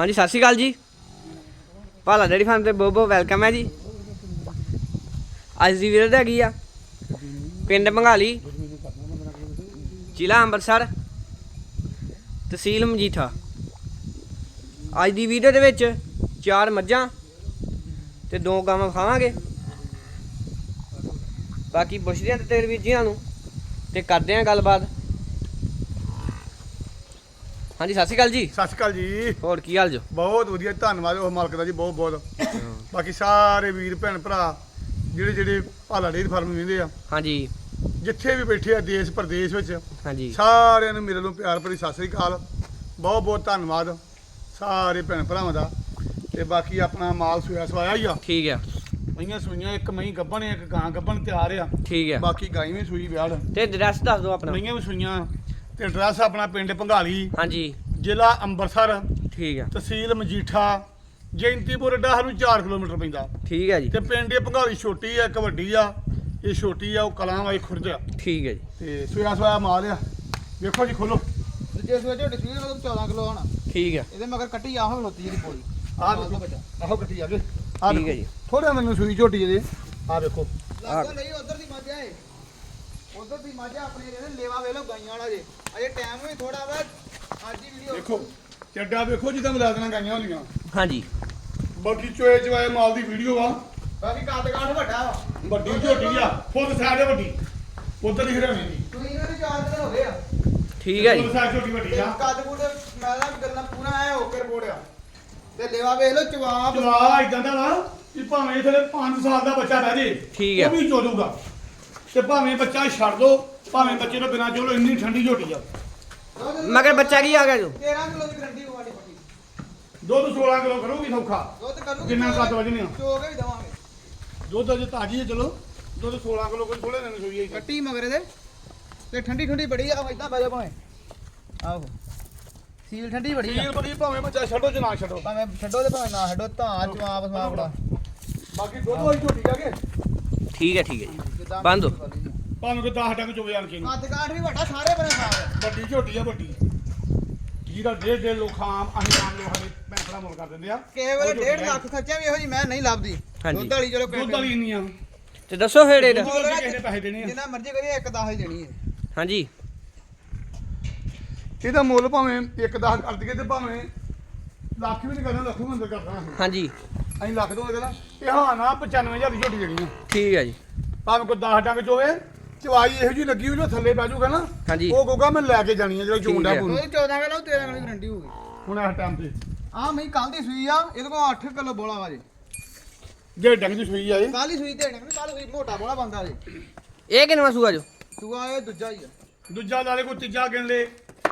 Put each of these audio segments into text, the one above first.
ਹਾਂਜੀ, ਸਤਿ ਸ਼੍ਰੀ ਅਕਾਲ ਜੀ। ਭਾਲਾ ਡੇਰੀ ਫਾਰਮ ਤੇ ਬਹੁਤ ਬਹੁਤ ਵੈਲਕਮ ਹੈ ਜੀ। ਅੱਜ ਦੀ ਵੀਡੀਓ ਹੈਗੀ ਆ ਪਿੰਡ ਬੰਗਾਲੀ, ਜ਼ਿਲ੍ਹਾ ਅੰਮ੍ਰਿਤਸਰ, ਤਹਿਸੀਲ ਮਜੀਠਾ। ਅੱਜ ਦੀ ਵੀਡੀਓ ਦੇ ਵਿੱਚ ਚਾਰ ਮੱਝਾਂ ਤੇ ਦੋ ਗਾਵਾਂ ਖਾਵਾਂਗੇ ਬਾਕੀ ਪੁੱਛਦੇ ਆਂ ਤੇ ਤੇਰੇ ਵੀਰ ਜੀਆਂ ਨੂੰ ਤੇ ਕਰਦੇ ਆਂ ਗੱਲਬਾਤ। ਹਾਂਜੀ ਸਤਿ ਸ਼੍ਰੀ ਅਕਾਲ ਜੀ। ਸਤਿ ਸ਼੍ਰੀ ਅਕਾਲ ਜੀ। ਹੋਰ ਕੀ ਹਾਲ ਜੋ? ਬਹੁਤ ਵਧੀਆ ਧੰਨਵਾਦ ਉਹ ਮਾਲਕ ਦਾ ਜੀ ਬਹੁਤ ਬਹੁਤ। ਬਾਕੀ ਸਾਰੇ ਵੀਰ ਭੈਣ ਭਰਾ ਜਿਹੜੇ ਜਿਹੜੇ ਭਾਲਾ ਡੇਅਰੀ ਫਾਰਮ ਵਿੰਦੇ ਆ ਹਾਂਜੀ। ਜਿੱਥੇ ਵੀ ਬੈਠੇ ਆ ਦੇਸ਼ ਪ੍ਰਦੇਸ਼ ਵਿੱਚ ਹਾਂਜੀ। ਸਾਰਿਆਂ ਨੂੰ ਮੇਰੇ ਵੱਲੋਂ ਪਿਆਰ ਭਰੀ ਸਤਿ ਸ੍ਰੀ ਅਕਾਲ। ਬਹੁਤ ਬਹੁਤ ਧੰਨਵਾਦ ਸਾਰੇ ਭੈਣ ਭਰਾਵਾਂ ਦਾ। ਤੇ ਬਾਕੀ ਆਪਣਾ ਮਾਲ ਸੋਇਆ ਸਵਾਇਆ ਹੀ ਆ। ਠੀਕ ਆ। ਮਈਆਂ ਸੂਈਆਂ ਇੱਕ ਮਈ ਗੱਭਣ ਇੱਕ ਗਾਂ ਗੱਭਣ ਤਿਆਰ ਆ। ਠੀਕ ਆ। ਬਾਕੀ ਗਾਈ ਵੀ ਸੂਈ ਵਿਆੜ। ਤੇ ਐਡਰੈਸ ਦੱਸ ਦਿਓ ਆਪਣਾ। ਮਈਆਂ ਵੀ ਸੂਈਆਂ। ਤੇ ਐਡਰੈਸ ਆਪਣਾ ਪਿੰਡ ਭੰਗਾਲੀ ਹਾਂਜੀ। ਜ਼ਿਲ੍ਹਾ ਅੰਮ੍ਰਿਤਸਰ ਠੀਕ ਆ। ਤਹਿਸੀਲ ਮਜੀਠਾ ਜੈਂਤੀਪੁਰ ਅੱਡਾ ਸਾਨੂੰ 4 ਕਿਲੋਮੀਟਰ ਪੈਂਦਾ। ਠੀਕ ਆ ਜੀ। ਤੇ ਪਿੰਡ ਇਹ ਭੰਗਾਲੀ ਛੋਟੀ ਆ ਇੱਕ ਵੱਡੀ ਆ ਇਹ ਛੋਟੀ ਆ ਉਹ ਕਲਾਂ ਵਾਲੀ ਖੁਰਦ ਆ। ਠੀਕ ਆ ਜੀ। ਤੇ ਸੋਇਆ ਸੋਇਆ ਮਾਲ ਆ। ਵੇਖੋ ਜੀ ਖੋਲੋ। ਦੂਜੇ ਸੂਏ ਝੋਟੀ ਸੂਈ ਮਤਲਬ 14 ਕਿਲੋ ਹੋਣਾ ਠੀਕ ਆ। ਇਹਦੇ ਮਗਰ ਕੱਟੀ ਆਹ ਖਲੋਤੀ ਜਿਹੜੀ ਪੋਲੀ। ਆਹ ਆਹ ਦੇਖੋ ਬੱਚਾ ਆਹੋ ਕੱਟੀ ਆ ਠੀਕ ਹੈ ਜੀ। ਥੋੜਾ ਮੈਨੂੰ ਸੂਈ ਝੋਟੀ ਇਹਦੇ। ਆ ਵੇਖੋ। ਲੱਗੋ ਨਹੀਂ ਉਧਰ ਦੀ ਉਧਰ ਦੀ ਮੱਝ ਆਪਣੇ ਜਿਹੜੇ ਲੇਵਾ ਵੇਲੋ ਗਾਈਆਂ ਵਾਲਾ ਜੇ। ਅਜੇ ਟਾਈਮ ਵੀ ਥੋੜਾ ਵਾ ਅੱਜ ਹੀ ਵੀਡੀਓ ਵੇਖੋ ਚੱਡਾ ਵੇਖੋ ਜਿੱਦਾਂ ਮਿਲਾ ਦੇਣਾ ਗਾਈਆਂ ਹੁੰਦੀਆਂ ਹਾਂਜੀ। ਬਾਕੀ ਚੋਏ ਚਵਾਏ ਮਾਲ ਦੀ ਵੀਡੀਓ ਆ। ਬਾਕੀ ਕੱਦ ਕਾਠ ਵੱਡਾ ਵਾ। ਵੱਡੀ ਝੋਟੀ ਆ ਫੁੱਲ ਸਾਈਡ ਵੱਡੀ। ਉਧਰ ਹੀ ਹਰਾਵੇਂ ਦੀ। ਤੁਸੀਂ ਇਹਨਾਂ ਦੇ ਚਾਰ ਦਿਨ ਹੋ ਗਏ ਆ। ਠੀਕ ਆ ਜੀ। ਫੁੱਲ ਸਾਈਡ ਝੋਟੀ ਵੱਡੀ ਆ। ਕੱਦ ਕੁੱਦ ਮੈਂ ਨਾ ਗੱਲਾਂ ਪੂਰਾ ਐ ਹੋ ਕੇ ਰਿਪੋਰਟ ਆ ਤੇ ਲੇਵਾ ਵੇਖ ਲੋ ਜਵਾਬ ਚਲਾ ਇਦਾਂ ਦਾ ਵਾ ਕਿ ਭਾਵੇਂ ਥਲੇ 5 ਸਾਲ ਦਾ ਬੱਚਾ ਬਹਿ ਜੇ ਠੀਕ। ਉਹ ਵੀ ਚੋਲੂਗਾ ਤੇ ਭਾਵੇਂ ਬੱਚਾ ਛੱਡ ਦੋ ਭਾਵੇਂ ਬੱਚੇ ਨੂੰ ਬਿਨਾਂ ਚੋਲੋ ਇੰਨੀ ਠੰਡੀ ਝੋਟੀ ਆ। ਮਗਰ ਬੱਚਾ ਕੀ ਆ ਗਿਆ ਜੋ 13 ਕਿਲੋ ਦੀ ਗਰੰਟੀ ਹੋਣੀ ਪੱਕੀ। ਦੁੱਧ 16 ਕਿਲੋ ਕਰੂਗੀ ਸੌਖਾ। ਦੁੱਧ ਕਰੂਗੀ ਜਿੰਨਾ ਕੱਦ ਵਜਨੇ ਆ। ਚੋ ਕੇ ਵੀ ਦਵਾਂਗੇ। ਦੁੱਧ ਅਜੇ ਤਾਜੀ ਹੈ ਚਲੋ। ਦੁੱਧ 16 ਕਿਲੋ ਕੋਈ ਥੋੜੇ ਦਿਨ ਸੋਈ ਹੈ ਕੱਟੀ ਮਗਰ ਇਹਦੇ। ਤੇ ਠੰਡੀ ਠੰਡੀ ਬੜੀ ਆ ਇਦਾਂ ਬਹਿ ਜਾ ਭਾਵੇਂ। ਆਹੋ। ਸੀਲ ਠੰਡੀ ਬੜੀ ਆ। ਸੀਲ ਬੜੀ ਭਾਵੇਂ ਬੱਚਾ ਛੱਡੋ ਜਾਂ ਨਾ ਛੱਡੋ। ਭਾਵੇਂ ਛੱਡੋ ਤੇ ਭਾਵੇਂ ਨਾ ਛੱਡੋ ਧਾਂ ਜਵਾਬ ਸਮਾਪ ਦਾ ਬਾਕੀ ਦੁੱਧ ਵਾਲੀ ਝੋਟੀ ਜਾ ਕੇ। ਠੀਕ ਆ ਠੀਕ ਜਿੱਦਾਂ ਬੰਦ ਹੋ। ਭਾਵੇਂ ਕੋਈ 10 ਟੰਗ ਚੋਵੇ ਆਣ ਕੇ ਨੂੰ ਕੱਦ ਕਾਠ ਵੀ ਵੱਡਾ ਸਾਰੇ ਬਣੇ ਸਾਫ਼ ਵੱਡੀ ਝੋਟੀ ਆ ਵੱਡੀ। ਜਿਹਦਾ ਡੇਢ ਡੇਢ ਲੋਕ ਆਮ ਅਸੀਂ ਆਮ ਲੋਕ ਹਲੇ ਪੈਂਪੜਾ ਮੁੱਲ ਕਰ ਦਿੰਦੇ ਆ। ਕਿਸੇ ਵੇਲੇ 1.5 ਲੱਖ ਖਰਚਿਆ ਵੀ ਇਹੋ ਜੀ ਮੈਂ ਨਹੀਂ ਲੱਭਦੀ। ਹਾਂਜੀ। ਦੁੱਧ ਵਾਲੀ ਚਲੋ ਦੁੱਧ ਵਾਲੀ ਇੰਨੀਆਂ ਤੇ ਦੱਸੋ ਫੇਰ ਇਹਦਾ। ਦੁੱਧ ਵਾਲੀ ਕਿਸੇ ਨੇ ਪੈਸੇ ਦੇਣੇ ਆ। ਜਿੰਨਾ ਮਰਜ਼ੀ ਕਰੀਏ ਇੱਕ 10 ਹੀ ਦੇਣੀ ਹੈ। ਹਾਂਜੀ। ਇਹਦਾ ਮੁੱਲ ਭਾਵੇਂ ਇੱਕ 10 ਕਰ ਦਈਏ ਤੇ ਭਾਵੇਂ ਲੱਖ ਵੀ ਨਹੀਂ ਕਰਨਾ ਲੱਖ ਅੰਦਰ ਕਰਨਾ ਅਸੀਂ। ਹਾਂਜੀ। ਅਸੀਂ ਲੱਖ ਤੋਂ ਕਹਿੰਦਾ ਇਹ ਹਾਂ ਨਾ 95000 ਦੀ ਝੋਟੀ ਦੇਣੀ ਆ। ਠੀਕ ਆ ਜੀ। ਭਾਵੇਂ ਕੋਈ 10 ਟੰਗ ਚੋਵੇ ਚਵਾਈ ਇਹੋ ਜੀ ਲੱਗੀ ਹੋਈ ਜੋ ਥੱਲੇ ਬਹਿ ਜਾਊਗਾ ਨਾ ਹਾਂਜੀ। ਉਹ ਕਹੂਗਾ ਮੈਂ ਲੈ ਕੇ ਜਾਣੀ ਆ ਜਿਹੜਾ ਚੋਂਡਾ ਹੈ। ਪੂਰੀ ਉਹ 14 ਕਿਲੋ 13 ਕਿਲੋ ਦੀ ਗਰੰਟੀ ਹੋਊਗੀ। ਹੁਣ ਇਸ ਟਾਈਮ ਤੇ। ਆ ਮੈਂ ਕੱਲ ਦੀ ਸੂਈ ਆ ਇਹਦੇ ਕੋਲ 8 ਕਿਲੋ ਬੋਲਾ ਵਾ ਜੀ। ਜੇ ਡੰਗ ਦੀ ਸੂਈ ਆਏ ਕੱਲ ਹੀ ਸੂਈ ਤੇ ਕੱਲ ਸੂਈ ਮੋਟਾ ਬੋਲਾ ਬੰਦਾ ਜੀ। ਇਹ ਕਿੰਨਵਾ ਸੂਆ ਜੋ? ਸੂਆ ਇਹ ਦੂਜਾ ਹੀ ਆ। ਦੂਜਾ ਲਾਲੇ ਕੋਈ ਤੀਜਾ ਗਿਣ ਲੈ।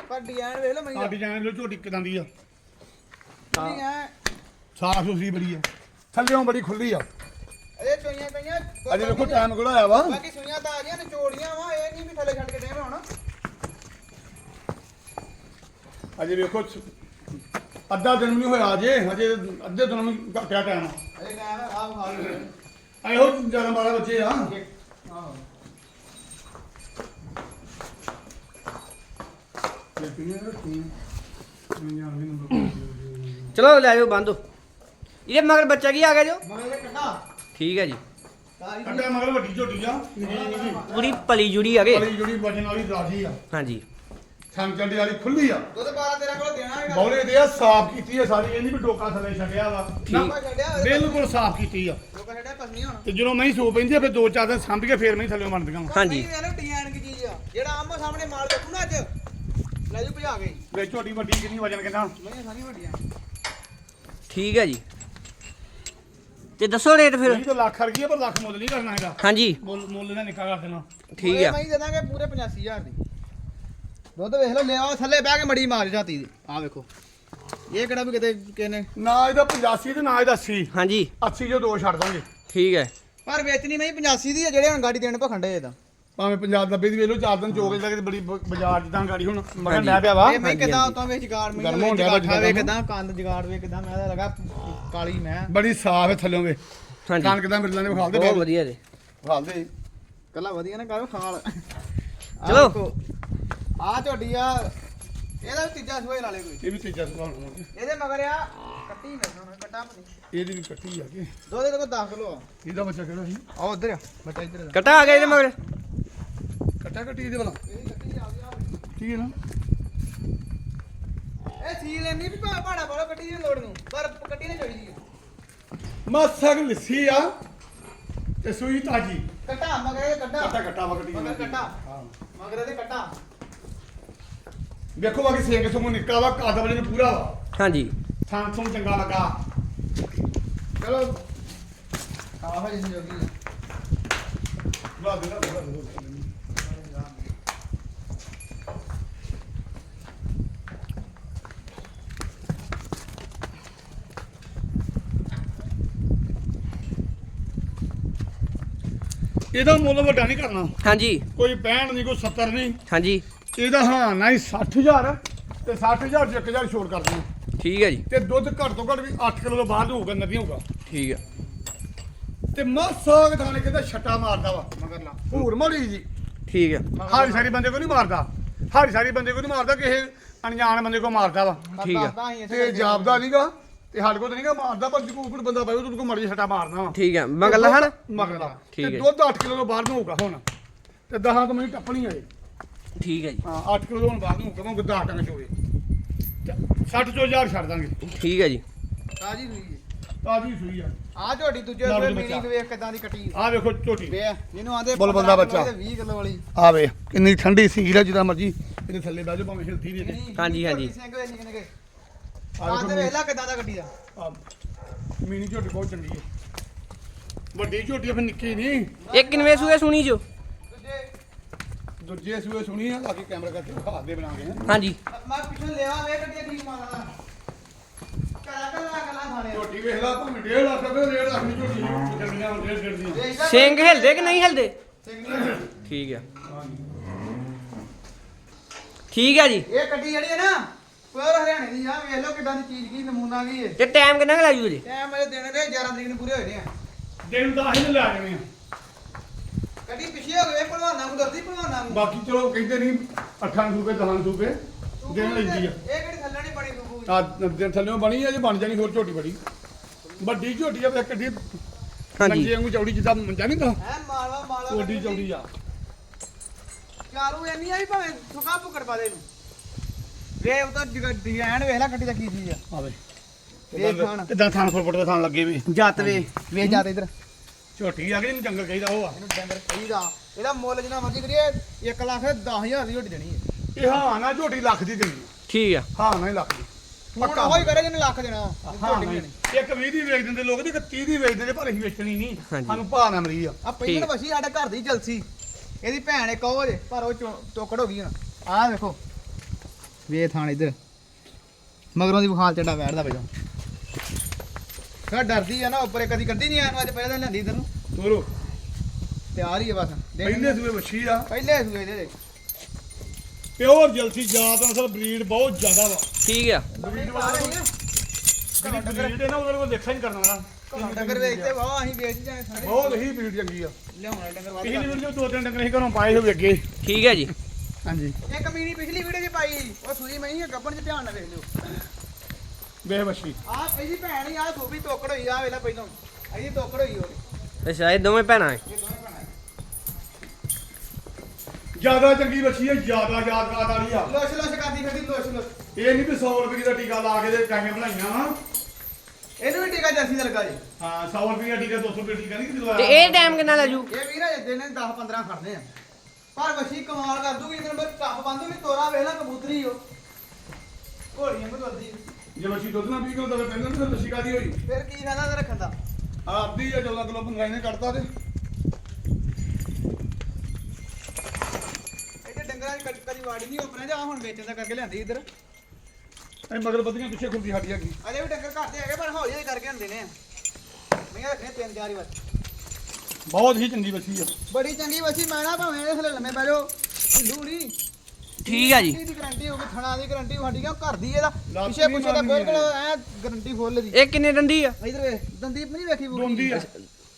ਪਰ ਡਿਜ਼ਾਈਨ ਵੇਖ ਆ ਮੈਂ ਡਿਜ਼ਾਈਨ ਲੋ ਝੋਟੀ ਕਿਦਾਂ ਦੀ ਆ। ਨਹੀਂ ਐ। ਸਾਫ਼ ਸੁਥਰੀ ਬੜੀ ਆ। ਥੱਲੇੋਂ ਬੜੀ ਖੁੱਲੀ ਆ। ਇਹ ਚੋਈਆਂ ਪਈਆਂ। ਅਜੇ ਟਾਈਮ ਕਿਹੜਾ ਆਇਆ ਵਾ। ਬਾਕੀ ਸੂਈਆਂ ਤਾਂ ਆ ਗਈਆਂ ਨੇ ਚੋੜੀਆਂ ਵਾ ਇਹ ਨਹੀਂ ਵੀ ਥੱਲੇ ਛੱਡ ਕੇ ਦੇਵੇਂ ਹੁਣ। ਅਜੇ ਵੇਖੋ ਅੱਧਾ ਦਿਨ ਵੀ ਨਹੀਂ ਹੋਇਆ ਅਜੇ ਹਜੇ ਅੱਧੇ ਦਿਨ ਵੀ ਘੱਟਿਆ ਟਾਈਮ ਅਜੇ ਟਾਈਮ ਹੈ ਆਹ ਖਾ ਲਓ ਇਹੋ ਜਨਮ ਵਾਲਾ ਬੱਚੇ ਆ? ਆਹੋ ਚਲੋ ਲੈ ਜਾਓ ਬੰਦ। ਇਹਦੇ ਮਗਰ ਬੱਚਾ ਕੀ ਆ ਗਿਆ ਜੋ? ਮਗਰ ਇਹ ਕੱਢਾ। ਠੀਕ ਆ ਜੀ। ਅੱਡਾ ਮਗਰ ਵੱਡੀ ਝੋਟੀ ਆ। ਪੂਰੀ ਪਲੀ ਜੁੜੀ ਆ ਗਏ ਵਾਲੀ ਜਿਹੜੀ ਵਜਨ ਵਾਲੀ ਰਾਜੀ ਆ। ਹਾਂਜੀ। ਚੱਡੇ ਵਾਲੀ ਖੁੱਲੀ ਆ। ਦੁੱਧ 12 13 ਕਿਲੋ ਦੇਣਾ ਹੈਗਾ। ਬੌਲੇ ਦੇ ਆ ਸਾਫ਼ ਕੀਤੀ ਆ ਸਾਰੀ ਇਹ ਨਹੀਂ ਵੀ ਡੋਕਾ ਥੱਲੇ ਛੱਡਿਆ ਵਾ। ਠੀਕ। ਲੋਕਾਂ ਛੱਡਿਆ ਬਿਲਕੁਲ ਸਾਫ਼ ਕੀਤੀ ਆ। ਲੋਕਾਂ ਛੱਡਿਆ ਪਸਨੀ ਹੁਣ। ਤੇ ਜਦੋਂ ਮੈਂ ਸੋ ਪੈਂਦੀ ਆ ਫਿਰ ਦੋ ਚਾਰ ਦਿਨ ਸਾਂਭ ਕੇ ਫੇਰ ਮੈਂ ਥੱਲੇ ਮੰਨਦੀਆਂ ਵਾ। ਹਾਂਜੀ। ਇਹ ਨਾ ਡਿਜ਼ਾਈਨ ਕੀ ਚੀਜ਼ ਆ। ਜਿਹੜਾ ਆਮੋ ਸਾਹਮਣੇ ਮਾਲ ਦੇਖੂ ਨਾ ਅੱਜ। ਲੈ ਜੂ ਭਜਾ ਕੇ। ਵੇ ਝੋਟੀ ਵੱਡੀ ਕਿੰਨੀ ਵਜਨ ਕਹਿੰਦਾ ਮੈਂ ਸਾਰੀ ਵੱਡੀਆਂ ਠੀਕ ਆ ਜੀ। ਤੇ ਦੱਸੋ ਰੇਟ ਫਿਰ। ਨਹੀਂ ਤਾਂ ਲੱਖ ਰੁਪਈਆ ਪਰ ਲੱਖ ਮੁੱਲ ਨਹੀਂ ਕਰਨਾ ਹੈਗਾ। ਹਾਂਜੀ। ਮੁੱਲ ਮੁੱਲ ਦਾ ਨਿੱਕਾ ਕਰ ਦੇਣਾ। ਠੀਕ ਆ। ਮੈਂ ਦੇ ਦਾਂਗੇ ਪੂਰੇ 85000 ਦੀ। ਦੁੱਧ ਵੇਖ ਲਓ ਲਿਆ ਥੱਲੇ ਬਹਿ ਕੇ ਮੜੀ ਮਾਰ ਜਾਤੀ ਦੀ। ਆ ਵੇਖੋ। ਇਹ ਕਿਹੜਾ ਵੀ ਕਿਤੇ ਕਿਨੇ ਨਾ ਇਹਦਾ 85 ਤੇ ਨਾ ਇਹਦਾ 80 ਹਾਂਜੀ। 80 ਜੋ ਦੋ ਛੱਡ ਦਾਂਗੇ। ਠੀਕ ਹੈ। ਪਰ ਵੇਚਣੀ ਮੈਂ 85 ਦੀ ਆ ਜਿਹੜੇ ਹੁਣ ਗਾੜੀ ਦੇਣ ਭਖੰਡੇ ਇਹਦਾ। ਭਾਵੇਂ ਪੰਜਾਬ ਦਾ ਦੀ ਵੇਲੋ ਚਾਰ ਦਿਨ ਚੋਕ ਲੱਗੇ ਬੜੀ ਬਾਜ਼ਾਰ ਜਿੱਦਾਂ ਗਾੜੀ ਹੁਣ ਮਗਰ। ਲੈ ਪਿਆ ਵਾ। ਇਹ ਮੈਂ ਕਿਦਾਂ। ਉਤੋਂ ਵਿੱਚ ਜਗਾੜ ਮੈਂ ਗਰਮ ਡਿਆ ਜਗਾੜ ਵੇ। ਕਿਦਾਂ ਕੰਦ ਜਗਾੜ ਵੇ ਕਿਦਾਂ ਮੈਂ ਤਾਂ ਲਗਾ ਕਾਲੀ ਮੈਂ। ਬੜੀ ਸਾਫ਼ ਹੈ ਥੱਲੋਂ ਵੇ। ਹਾਂਜੀ। ਕਣਕ ਦਾ ਮਿਰਲਾਂ ਨੇ ਵਿਖਾਲ ਦੇ ਬਹੁਤ ਵਧੀਆ ਜੀ। ਵਿਖਾਲ ਦੇ। ਕੱਲਾ ਵਧੀਆ ਨਾ ਕਰ ਖਾਲ ਚਲੋ। ਆ ਝੋਡੀ ਆ ਇਹਦਾ ਵੀ ਤੀਜਾ ਸੂਏ ਲਾ ਲੇ ਕੋਈ। ਇਹ ਵੀ ਤੀਜਾ ਹੋਣਾ। ਇਹਦੇ ਮਗਰ ਆ ਕੱਟੀ ਮੇਰੇ ਨਾਲ ਕੱਟਾ ਪਣੀ ਇਹਦੀ ਵੀ ਕੱਟੀ ਆ ਕੇ। ਦੋ ਦੇ ਕੋਲ 10 ਕਿਲੋ ਆ। ਇਹਦਾ ਬੱਚਾ ਕਿਹੜਾ ਸੀ? ਆ ਉਧਰ ਆ। ਬਟਾ ਇੱਧਰ ਕਟਾ ਆ ਗਿਆ ਇਹਦੇ ਮਗਰ। ਕੱਟਾ ਕੱਟੀ ਇਹਦੇ ਵਾਲਾ? ਇਹਦੀ ਕੱਟੀ ਆ ਗਈ ਠੀਕ ਹੈ ਨਾ ਇਹ ਸੀ ਲੈਣੀ ਵੀ ਭਾ- ਭਾੜਾ ਬੋਲੋ ਕੱਟੀ ਦੀ ਲੋੜ ਨੂੰ। ਪਰ ਕੱਟੀ ਨਹੀਂ ਚਾਹੀਦੀ ਮਾਸਾ ਕਿ ਲੱਸੀ ਆ ਤੇ ਸੂਈ ਤਾਜੀ। ਕੱਟਾ ਮਗਰ ਇਹ ਕੱਟਾ। ਕੱਟਾ ਕੱਟਾ ਵਕਟੀ ਮਗਰ ਕੱਟਾ। ਹਾਂ। ਮਗਰ ਇਹਦੇ ਕੱਟਾ। ਵੇਖੋ ਬਾਕੀ ਸਿੰਘ ਸੁਮੋ ਨਿੱਕਾ ਵਾ ਕਾਦਾ ਵਜਨ ਪੂਰਾ ਵਾ। ਹਾਂਜੀ। ਥਾਂ ਤੋਂ ਚੰਗਾ ਲੱਗਾ। ਚਲੋ। ਆਹ ਜਿੰਨੀ ਜੋਗੀ ਲਾ ਦੇ ਲਾ ਦੇ, ਲਾ ਦੇ ਇਹਦਾ ਮੁੱਲ ਵੱਡਾ ਨਹੀਂ ਕਰਨਾ। ਹਾਂਜੀ। ਕੋਈ 65 ਨਹੀਂ ਕੋਈ 70 ਨਹੀਂ। ਹਾਂਜੀ। ਇਹਦਾ ਹਾਂ ਨਾ ਹੀ 60000 ਤੇ 60000 ਚ 1000 ਛੋੜ ਕਰ ਦੇਣੀ ਠੀਕ ਹੈ ਜੀ। ਤੇ ਦੁੱਧ ਘੱਟ ਤੋਂ ਘੱਟ ਵੀ 8 ਕਿਲੋ ਤੋਂ ਬਾਅਦ ਹੋਊਗਾ ਨਦੀ ਹੋਊਗਾ। ਠੀਕ ਹੈ। ਤੇ ਮਾਸਾ ਗਦਾਨੇ ਕਹਿੰਦਾ ਛੱਟਾ ਮਾਰਦਾ ਵਾ ਮਗਰ ਲਾ। ਹੂਰ ਮੜੀ ਜੀ। ਠੀਕ ਹੈ। ਹਾਰੀ ਸਾਰੀ ਬੰਦੇ ਕੋ ਨਹੀਂ ਮਾਰਦਾ। ਹਾਰੀ ਸਾਰੀ ਬੰਦੇ ਕੋ ਨਹੀਂ ਮਾਰਦਾ ਕਿਸੇ ਅਣਜਾਣ ਬੰਦੇ ਕੋ ਮਾਰਦਾ ਵਾ। ਠੀਕ ਆ। ਤੇ ਜਾਪਦਾ ਨਹੀਂਗਾ ਤੇ ਸਾਡੇ ਕੋਲ ਤਾਂ ਨਹੀਂਗਾ ਮਾਰਦਾ ਪਰ ਜੇ ਕੋਈ ਬੰਦਾ ਪਾਇਓ ਉਹਦੇ ਕੋ ਮੜੀ ਛੱਟਾ ਮਾਰਨਾ। ਵਾ ਠੀਕ ਹੈ ਮਗਲਾ ਹਨ? ਮਗਲਾ ਠੀਕ ਤੇ। ਦੁੱਧ 8 ਕਿਲੋ ਤੋਂ ਬਾਹਰ ਨੂੰ ਹੋਊਗਾ ਹੁਣ। ਤੇ 10 ਤੋਂ ਮੈਨੂੰ ਟੱਪਣੀ ਆਏ ਠੀਕ ਹੈ ਜੀ। ਹਾਂ 8 ਕਿਲੋ ਤੋਂ ਹੁਣ ਬਾਹਰ ਨੂੰ ਹੋਊਗਾ ਮੈਂ 10 ਟੰਗ ਚੋਵੇ। 60 ਤੋਂ 1000 ਛੱਡ ਦਾਂਗੇ। ਠੀਕ ਹੈ ਜੀ। ਤਾਜੀ ਹੋਈ ਤਾਜੀ ਸੂਈ ਆ। ਆ ਝੋਟੀ ਦੂਜੇ ਨਾਲ ਉਹਦੇ ਮੀਣੀ ਬੱਚਾ। ਵੇਖ ਕਿਦਾਂ ਦੀ ਕੱਟੀ। ਆ ਵੇਖੋ ਝੋਟੀ। ਵੇ ਜਿਹਨੂੰ ਆਂਦੇ ਬੁਲਬੁਲ ਦਾ ਬੱਚਾ। 20 ਕਿਲੋ ਵਾਲੀ। ਆ ਵੇ ਕਿੰਨੀ ਠੰਡੀ ਸੀਲ ਆ ਜਿੱਦਾਂ ਮਰਜ਼ੀ ਇਹਦੇ ਥੱਲੇ ਬਹਿ ਜਾ ਭਾਵੇਂ ਹਿਲਦੀ ਨਹੀਂ ਇਹਦੇ। ਹਾਂਜੀ, ਹਾਂਜੀ। ਸਿੰਘ ਵੇ ਨਿਕ ਨਿਕੇ। ਆ ਆਂਦੇ ਵੇਖੋ ਲੈ ਕਿਦਾਂ ਦਾ ਕੱਟੀ ਦਾ ਆ ਮੀਨੀ ਝੋਟੀ ਬਹੁਤ ਚੰਗੀ ਹੈ ਵੱਡੀ ਝੋਟੀ ਆ ਫਿਰ ਨਿੱਕੀ ਨਹੀਂ। ਇਹ ਕਿਨਵੇਂ ਸੂਏ ਸੁਣੀ ਜੋ। ਦੂਜੇ ਦੂਜੇ ਸੂਏ ਸੁਣੀ ਆ ਬਾਕੀ ਕੈਮਰਾ ਕਰਕੇ ਦਿਖਾ ਦੇ ਬਣਾ ਕੇ। ਹਾਂਜੀ। ਮੈਂ ਪਿੱਛੋਂ ਲੈਵਾ ਵੇ ਕੱਟੀ ਠੀਕ ਮਾਰਦਾ ਕਲਾ ਕਲਾ ਕਲਾ ਖਾਣੇ ਝੋਟੀ ਵੇਖ ਲਾ ਭਾਵੇਂ 1.5 ਲੱਖ ਰੁਪਏ 1.5 ਲੱਖ ਦੀ ਝੋਟੀ ਆ। ਜੰਗੀਆਂ ਹੁਣ 1.5 ਦੀਆਂ ਵੇਖ ਲੈ। ਸਿੰਘ ਹਿਲਦੇ ਕਿ ਨਹੀਂ ਹਿਲਦੇ? ਸਿੰਘ ਨੀ। ਠੀਕ ਹੈ ਠੀਕ ਹੈ ਜੀ। ਇਹ ਕੱਟੀ ਜਿਹੜੀ ਹੈ ਨਾ ਪਿਓਰ ਹਰਿਆਣੇ ਦੀ ਆ ਵੇਖ ਲਓ ਕਿਦਾਂ ਦੀ ਚੀਜ਼ ਕੀ ਨਮੂਨਾ ਕੀ ਹੈ ਤੇ ਟਾਈਮ ਕਿੰਨਾ ਕੁ ਲੱਗ ਜੂ ਜੀ ਟਾਈਮ ਮੇਰੇ ਦਿਨ ਦੇ 11 ਤਰੀਕ ਨੂੰ ਪੂਰੇ ਹੋਏ ਨੇ ਆ। ਦਿਨ ਦਾ ਹੀ ਲੈ ਜਾਣੇ ਆ ਕੱਟੀ ਪਿੱਛੇ ਹੋ ਗਏ ਭਲਵਾਨਾਂ ਨੂੰ ਦਰਦੀ ਭਲਵਾਨਾਂ ਨੂੰ। ਬਾਕੀ ਚਲੋ ਕਹਿੰਦੇ ਨਹੀਂ 8 ਸੂਪੇ 10 ਸੂਪੇ ਦਿਨ ਲੈਂਦੀ ਆ। ਇਹ ਕਿਹੜੀ ਥੱਲੇ ਨਹੀਂ ਬਣੀ ਬੂਬੂ ਆ ਦਿਨ ਥੱਲੇੋਂ ਬਣੀ ਆ ਜੇ ਬਣ ਜਾਣੀ ਹੋਰ ਝੋਟੀ ਬੜੀ। ਵੱਡੀ ਝੋਟੀ ਆ ਇੱਕ ਢੀ ਹਾਂਜੀ। ਮੰਜੇ ਵਾਂਗੂ ਚੌੜੀ ਜਿੱਦਾਂ ਮੰਜਾ ਨਹੀਂ ਹੁੰਦਾ। ਹੈ ਮਾਲਵਾ ਮਾਲਵਾ ਓਡੀ ਚੌੜੀ ਆ। ਚਾਰੂ ਇੰਨੀ ਆ ਵੀ ਭਾਵੇਂ ਸੁਕਾ ਪੁਕੜ ਪਾ ਦੇ ਇਹਨੂੰ। ਵੇ ਉਹ ਤਾਂ ਡਿਜ਼ਾਈਨ ਵੇਖ ਲੈ ਕੱਟੀ ਦਾ ਕੀ ਚੀਜ਼ ਆ। ਆਵੇ। ਵੇਖ ਖਾਣ। ਕਿਦਾਂ ਥਾਨ ਫੁੱਟ ਦੇ ਥਾਨ ਲੱਗੇ ਵੀ। ਜੱਤ ਵੇ ਵੇ ਜੱਤ ਇਧਰ। ਝੋਟੀ ਆ ਗਈ ਇਹਨੂੰ ਜੰਗਲ ਕਹੀਦਾ ਉਹ ਆ। ਇਹਨੂੰ ਡੰਗਰ ਕਹੀਦਾ। ਇਹਦਾ ਮੁੱਲ ਜਿੰਨਾ ਮਰਜ਼ੀ ਕਰੀਏ 1 ਲੱਖ 10000 ਦੀ ਝੋਟੀ ਦੇਣੀ ਹੈ ਇਹ ਹਾਂ ਨਾ ਝੋਟੀ ਲੱਖ ਦੀ ਦਿੰਦੀ ਠੀਕ ਆ। ਹਾਂ ਨਾ ਹੀ ਲੱਖ ਦੀ। ਹੁਣ ਉਹੀ ਕਰੇ ਜਿਹਨੇ ਲੱਖ ਦੇਣਾ ਹਾਂ ਝੋਟੀ ਨਹੀਂ ਨਹੀਂ ਇੱਕ 20 ਦੀ ਵੇਚ ਦਿੰਦੇ ਲੋਕ ਤੇ ਇੱਕ 30 ਦੀ ਵੇਚ ਦਿੰਦੇ ਪਰ ਅਸੀਂ ਵੇਚਣੀ ਨਹੀਂ। ਹਾਂਜੀ। ਸਾਨੂੰ ਭਾਅ ਨਾ ਮਰੀ ਆ। ਆ ਪਹਿਲਾਂ ਠੀਕ। ਵਸੀ ਸਾਡੇ ਘਰ ਦੀ ਜਲਸੀ। ਇਹਦੀ ਭੈਣ ਇੱਕ ਉਹ ਜੇ ਪਰ ਉਹ ਚੋ- ਤੋਕੜ ਹੋ ਗਈ ਹੁਣ। ਆਹ ਵੇਖੋ। ਵੇ ਥਾਣ ਇੱਧਰ। ਮਗਰੋਂ ਦੀ ਬੁਖਾਰ ਚੱਡਾ ਬੈਠਦਾ ਪਹਿਲਾਂ ਕਾ ਡਰਦੀ ਆ ਨਾ ਉੱਪਰ ਕਦੀ ਕੱਢੀ ਨਹੀਂ ਆਣ ਅੱਜ ਪਹਿਲਾਂ ਦਿਨ ਲੈਂਦੀ ਇੱਧਰ ਨੂੰ ਤੋਰੋ। ਤਿਆਰ ਹੀ ਆ ਬਸ। ਦੇਖ ਪਹਿਲੇ ਸੂਏ ਵੱਛੀ ਆ। ਪਹਿਲੇ ਸੂਏ ਦੇ ਦੇ। ਪਿਓਰ ਜਲਸੀ ਜਾਤ ਅਸਲ ਬਰੀਡ ਬਹੁਤ ਜ਼ਿਆਦਾ ਵਾ। ਠੀਕ ਆ। ਬਰੀਡ ਵਾਲਾ ਬਰੀਡ ਹੈ ਨਾ ਉਹਦੇ ਕੋਲ ਦੇਖਿਆ ਨਹੀਂ ਕਰਨਾ ਨਾ ਡੰਗਰ ਵੇਚਦੇ ਵਾਹ ਅਸੀਂ ਵੇਚ ਜਾਏ ਸਾਰੇ। ਬਹੁਤ ਹੀ ਬਰੀਡ ਚੰਗੀ ਆ। ਲਿਆਉਣਾ ਡੰਗਰ ਵੱਧ ਪਿਛਲੀ। ਵੀਡੀਓ ਦੋ ਤਿੰਨ ਡੰਗਰ ਅਸੀਂ ਘਰੋਂ ਪਾਏ ਹੋਏ ਅੱਗੇ। ਠੀਕ ਹੈ ਜੀ। ਹਾਂਜੀ। ਇੱਕ ਮੀਨੀ ਪਿਛਲੀ ਵੀਡੀਓ 'ਚ ਪਾਈ। ਉਹ ਸੂਈ ਮੈਂ ਹੀ ਗੱਬਣ 'ਚ ਧਿਆਨ ਨਾਲ ਵੇਖ ਲਿਓ। ਬੇਵੱਛੀ ਆਹ ਪਹਿਲੀ ਭੈਣ ਹੀ ਆ ਧੋਬੀ ਤੋਕੜ ਹੋਈ ਆ ਵੇਲਾ ਪਹਿਲਾਂ। ਅਜੀ ਤੋਕੜ ਹੋਈ ਉਹਦੀ ਅੱਛਾ ਇਹ ਦੋਵੇਂ ਭੈਣਾਂ ਹੈ ਇਹ ਦੋਵੇਂ ਭੈਣਾਂ ਜ਼ਿਆਦਾ ਚੰਗੀ ਵੱਛੀ ਹੈ ਜ਼ਿਆਦਾ ਯਾਦਗਾਰ ਵਾਲੀ ਆ। ਲੋਸ਼ ਲੋਸ਼ ਕਰਦੀ ਫਿਰਦੀ ਲੋਸ਼ ਲੋਸ਼। ਇਹ ਨਹੀਂ ਵੀ 100 ਰੁਪਏ ਦਾ ਟੀਕਾ ਲਾ ਕੇ ਤੇ ਟਾਈਆਂ ਬਣਾਈਆਂ ਵਾ। ਇਹਨੂੰ ਵੀ ਟੀਕਾ ਜਰਸੀ ਦਾ ਲੱਗਾ ਜੀ। ਹਾਂ 100 ਰੁਪਏ ਦਾ ਟੀਕਾ 200 ਰੁਪਏ ਟੀਕਾ ਨਹੀਂ ਕਿਤੇ ਤੇ ਇਹ ਟਾਈਮ ਕਿੰਨਾ ਲੱਗ ਜੂ? ਇਹ ਵੀਰ ਅਜੇ ਦਿਨ 10 15 ਖੜਦੇ ਆ। ਪਰ ਵਸ਼ੀ ਕਮਾਲ ਕਰ ਦੂਗੀ ਇਹਦੇ ਨੰਬਰ ਟੱਪ ਬੰਦੂ ਵੀ ਤੋਰਾ ਵੇਖ ਲੈ ਕਬੂਤਰੀ ਹੋ ਘੋੜੀਆਂ ਬਦਲਦੀ ਜੇ ਵੱਛੀ ਦੁੱਧ ਨਾ ਪੀ ਕੇ ਤਾਂ ਪਹਿਲਾਂ ਤਾਂ ਵੱਛੀ ਕਾਦੀ ਹੋਈ? ਫਿਰ ਕੀ ਫਾਇਦਾ ਇਹਦਾ ਰੱਖਣ ਦਾ? ਆਪਦੀ ਆ ਜੱਲਾ ਗਲੋਬ ਮੰਗਾਈ ਨੇ ਕੱਢਤਾ ਤੇ। ਇਹਦੇ ਡੰਗਰਾਂ ਦੀ ਕਦੀ ਕਦੀ ਵਾੜੀ ਨਹੀਂ ਉਪਰੇ ਜਾ ਹੁਣ ਵੇਚਣ ਦਾ ਕਰਕੇ ਲਿਆਂਦੀ ਇੱਧਰ। ਇਹ ਮਗਰ ਬੱਦੀਆਂ ਪਿੱਛੇ ਖੁੰਦੀ ਸਾਡੀ ਹੈਗੀ। ਅਜੇ ਵੀ ਡੰਗਰ ਘੱਟ ਹੈਗੇ ਪਰ ਹੌਲੀ ਹੌਲੀ ਕਰਕੇ ਹੁੰਦੇ ਨੇ। ਮੈਂ ਰੱਖਣੇ ਤਿੰਨ ਚਾਰ ਹੀ ਬਸ ਬਹੁਤ ਹੀ ਚੰਗੀ ਵੱਛੀ ਆ। ਬੜੀ ਚੰਗੀ ਵਸੀ ਮੈਂ ਨਾ ਭਾਵੇਂ ਇਹ ਥੱਲੇ ਲੰਮੇ ਬਹਿ ਜਾਓ। ਢਿੱਲੂ ਨਹੀਂ। ਠੀਕ ਆ ਜੀ। ਦੀ ਗਾਰੰਟੀ ਹੋਊਗੀ ਥਣਾ ਦੀ ਗਾਰੰਟੀ ਸਾਡੀ ਕਿਉਂ ਘਰ ਦੀ ਇਹਦਾ? ਲੱਤ ਪਿੱਛੇ ਪੁੱਛੇ ਦਾ ਮਾਰਨੀ ਬਿਲਕੁਲ ਐ ਗਾਰੰਟੀ ਫੁੱਲ ਦੀ ਇਹ ਕਿੰਨੇ ਡੰਡੀ ਆ? ਇਧਰ ਵੇ ਦੰਦੀਪ ਨਹੀਂ ਵੇਖੀ ਬੂਰੀ ਦੋਂਦੀ ਆ।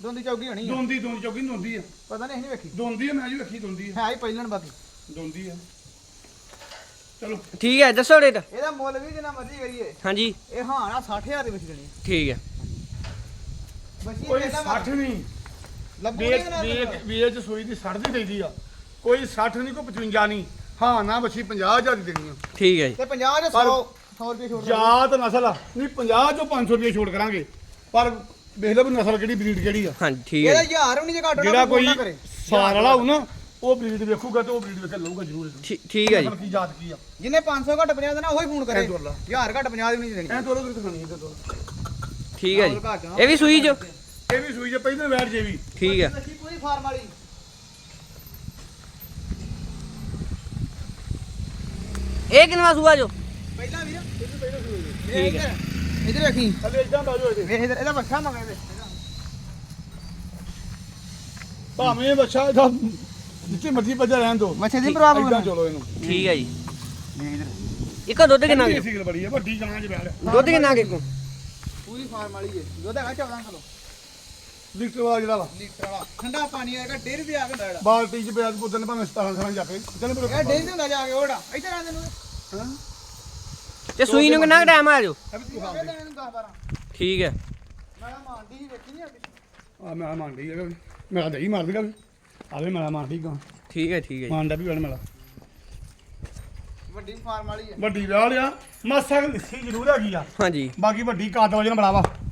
ਦੋਂਦੀ ਚੌਗੀ ਹੋਣੀ ਆ। ਦੋਂਦੀ ਦੋਂਦੀ ਚੌਕੀ ਦੋਂਦੀ ਆ। ਪਤਾ ਨਹੀਂ ਨਹੀਂ ਵੇਖੀ। ਦੋਂਦੀ ਆ ਮੈਂ ਜੀ ਵੇਖੀ ਦੋਂਦੀ ਆ। ਹੈ ਹੀ ਪਹਿਲਣ ਬਾਕੀ। ਦੋਂਦੀ ਆ। ਚਲੋ। ਠੀਕ ਹੈ ਦੱਸੋ ਰੇਟ। ਇਹਦਾ ਮੁੱਲ ਵੀ ਜਿੰਨਾ ਮਰਜ਼ੀ ਕਰੀਏ। ਹਾਂਜੀ। ਇਹ ਹਾਂ ਨਾ 60000 ਦੇ ਵਿੱਚ ਦੇਣੀ। ਠੀਕ ਹੈ ਬੱਚੀ ਕੋਈ ਇਹਦਾ 60 ਨਹੀਂ। ਵੇਚ ਵੇਚ ਵੇਚ ਸੂਈ ਦੀ 60 ਦੀ ਦੇਈਦੀ ਆ। ਕੋਈ 60 ਨਹੀਂ ਕੋਈ 55 ਨਹੀਂ ਹਾਂ ਨਾ ਬੱਚੀ 50000 ਦੀ ਦੇਣੀ ਆ। ਠੀਕ ਹੈ ਜੀ। ਤੇ 50 ਦੇ 100 ਪਰ- 100 ਰੁਪਏ ਛੋੜ ਜਾਤ ਨਸਲ ਆ। ਨਹੀਂ 50 ਚੋਂ 500 ਰੁਪਏ ਛੋੜ ਕਰਾਂਗੇ। ਪਰ ਵੇਖ ਲਓ ਨਸਲ ਕਿਹੜੀ ਬਰੀਡ ਕਿਹੜੀ ਆ। ਹਾਂਜੀ ਠੀਕ ਹੈ ਇਹਦਾ ਜੀ। ਯਾਰ ਨਹੀਂ ਜੇ ਘੱਟ ਹੋਣਾ ਜਿਹੜਾ ਕੋਈ ਸਾਰ ਵਾਲਾ ਹੋਊ ਨਾ ਉਹ ਬਰੀਡ ਵੇਖੂਗਾ ਤੇ ਉਹ ਬਰੀਡ ਵੇਖ ਲਊਗਾ ਜ਼ਰੂਰ। ਠੀਕ ਹੈ ਜੀ। ਕੀ ਜਾਤ ਕੀ ਆ। ਜਿਹਨੇ 500 ਘੱਟ 50 ਦੇਣਾ ਉਹੀ ਫੋਨ ਕਰੇ। ਯਾਰ ਘੱਟ 50 ਦੀ ਨਹੀਂ ਦੇਣੀ। ਐ ਤੋਰੋ ਤੁਸੀਂ ਖਾਣੀ ਠੀਕ ਹੈ ਜੀ। ਇਹ ਵੀ ਸੂਈ ਜੋ ਇਹ ਵੀ ਸੂਈ ਜੇ ਪਹਿਲਾਂ ਵੈਟ ਜੇ ਵੀ। ਠੀਕ ਹੈ ਬੱਚੀ ਪੂਰੀ ਫਾਰਮ ਵਾਲੀ। ਇਹ ਕਿੰਨਵਾ ਸੂਆ ਜੋ? ਪਹਿਲਾਂ ਵੀਰ ਠੀਕ ਠੀਕ ਹੈ। ਹੈ ਇਧਰ ਵੇਖੀ। ਥੱਲੇ ਇਦਾਂ ਬਾਜੋ ਇਹਦੇ। ਵੇਖ ਇਧਰ ਇਹਦਾ ਬੱਚਾ ਮੰਗੇ ਵੇ ਭਾਵੇਂ ਇਹ ਬੱਚਾ ਇਹਦਾ ਜਿੱਥੇ ਮਰਜ਼ੀ ਬੱਜਾ ਰਹਿਣ ਦੋ। ਬੱਚੇ ਦੀ ਚਲੋ ਇਹਨੂੰ। ਠੀਕ ਹੈ ਜੀ। ਇਧਰ। ਇੱਕੋ ਦੁੱਧ ਕਿੰਨਾ ਕੁ? ਸੀਲ ਬੜੀ ਹੈ ਵੱਡੀ ਗਾਂ ਚ ਬੈਠ। ਦੁੱਧ ਕਿੰਨਾ ਕਿ ਕੋ ਪੂਰੀ ਫਾਰਮ ਵਾਲੀ ਹੈ। ਦੁੱਧ ਹੈਗਾ 14 ਕਿਲੋ। ਲੀਟਰ ਵਾਲਾ ਜਿਹੜਾ ਵਾ। ਲੀਟਰ ਵਾਲਾ। ਠੰਡਾ ਪਾਣੀ ਹੈਗਾ ਡੇਢ ਰੁਪਏ ਆ ਕੇ ਹੁੰਦਾ ਬਾਲਟੀ ਚ ਪਿਆ ਪੁੱਤਨ ਭਾਵੇਂ 17 ਸਾਲਾਂ ਜਾ ਕੇ। ਚੱਲ ਮੇਰੇ ਇਹ ਡੇਢ ਹੁੰਦਾ ਜਾ ਕੇ ਉਹੜਾ ਇੱਧਰ ਆ ਤੈਨੂੰ। ਹਾਂ। ਤੇ ਸੂਈ ਨੂੰ ਕਿੰਨਾ ਟਾਈਮ ਆ ਜੋ ਇਹ ਵੀ ਤੂੰ ਇਹ ਖਾ ਦੇਣ ਨੂੰ 10 12 ਠੀਕ ਹੈ। ਮੈਂ ਮਾਂਡੀ ਹੀ ਵੇਖੀ ਨਹੀਂ ਆ ਮੈਂ ਮੰਡੀ ਹੈਗਾ ਵੀ। ਮੇਰਾ ਦਹੀਂ ਮਾਰ ਦੇਗਾ ਵੀ। ਆਵੇ ਮੇਰਾ ਮੰਡੀ ਗਾਂ। ਠੀਕ ਹੈ ਠੀਕ ਹੈ। ਮੰਡਾ ਵੀ ਵੜ ਮੇਰਾ। ਵੱਡੀ ਫਾਰਮ ਵਾਲੀ ਹੈ ਵੱਡੀ ਵਿਆਹ ਲਿਆ ਮਾਸਾ ਲਿੱਸੀ ਜ਼ਰੂਰ ਹੈਗੀ ਆ। ਹਾਂਜੀ। ਬਾਕੀ ਵੱਡੀ ਕਾਦ ਵਜਨ ਬੜਾਵਾ ਕਾਦੋ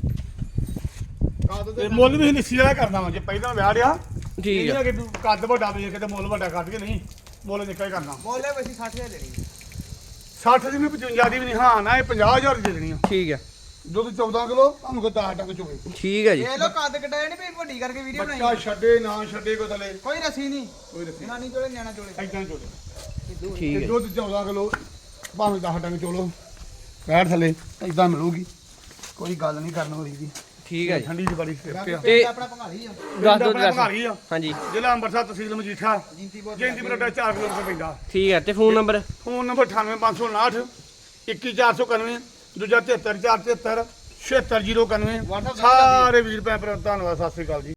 ਤੇ ਮੁੱਲ ਵੀ ਲਿੱਸੀ ਵਾਲਾ ਕਰਦਾ ਵਾਂ ਜੇ ਪਹਿਲਾਂ ਵਿਆਹ ਲਿਆ ਠੀਕ ਹੈ ਕਿ ਤੂੰ ਕੱਦ ਵੱਡਾ ਵੇਚ ਕੇ ਤੇ ਮੁੱਲ ਵੱਡਾ ਕੱਢ ਕੇ ਨਹੀਂ ਮੁੱਲ ਨਿੱਕਾ ਹੀ ਕਰਨਾ। ਮੋਲੇ ਵਸੀ 60000 ਦੇਣੀ 60 ਦੀ ਵੀ 55 ਦੀ ਵੀ ਨਹੀਂ ਹਾਂ ਨਾ ਇਹ 50000 ਦੀ ਦੇਣੀ ਆ। ਠੀਕ ਹੈ ਦੁੱਧ 14 ਕਿਲੋ ਤੁਹਾਨੂੰ ਕੋ 10 ਟੰਗ ਚੋਏ ਠੀਕ ਹੈ ਜੀ। ਇਹ ਲੋ ਕੱਦ ਕਟਾਇਆ ਨਹੀਂ ਵੀ ਵੱਡੀ ਕਰਕੇ ਵੀਡੀਓ ਬੱਚਾ ਬਣਾਈ ਛੱਡੇ ਨਾ ਛੱਡੇ ਕੋ ਥਲੇ। ਕੋਈ ਰਸੀ ਨਹੀਂ। ਕੋਈ ਰੱਖੀ ਜਨਾਨੀ ਚੋਲੇ ਨਿਆਣਾ ਚੋਲੇ। ਐਦਾਂ ਚੋਲੇ। ਠੀਕ ਹੈ ਦੁੱਧ 14 ਕਿਲੋ ਭਾਵੇਂ 10 ਟੰਗ ਚੋਲੋ। ਬੈਠ ਥਲੇ ਐਦਾਂ ਮਿਲੂਗੀ। ਕੋਈ ਗੱਲ ਨਹੀਂ ਕਰਨ ਵਾਲੀ ਦੀ ਠੀਕ ਹੈ ਜੀ। ਠੰਡੀ ਦੀ ਬੜੀ ਸਿਰ ਪਿਆ। ਤੇ- ਆਪਣਾ ਭੰਗਾਲੀ ਆ। ਦੱਸ ਆਪਣਾ ਦੱਸ ਭੰਗਾਲੀ ਆ। ਹਾਂਜੀ। ਜ਼ਿਲ੍ਹਾ ਅੰਮ੍ਰਿਤਸਰ ਤਹਿਸੀਲ ਮਜੀਠਾ। ਜਿੰਤੀ ਬਹੁਤ ਜੈਂਤੀ ਬਰੋਡਾ 4 ਕਿਲੋਮੀਟਰ ਪੈਂਦਾ। ਠੀਕ ਹੈ ਤੇ ਫੋਨ ਨੰਬਰ? ਫੋਨ ਨੰਬਰ 98559 21491 ਦੂਜਾ 73473 76091 ਸਾਰੇ ਵੀਰ ਭੈਣ ਭਰਾ ਧੰਨਵਾਦ ਸਤਿ ਸ੍ਰੀ ਅਕਾਲ ਜੀ।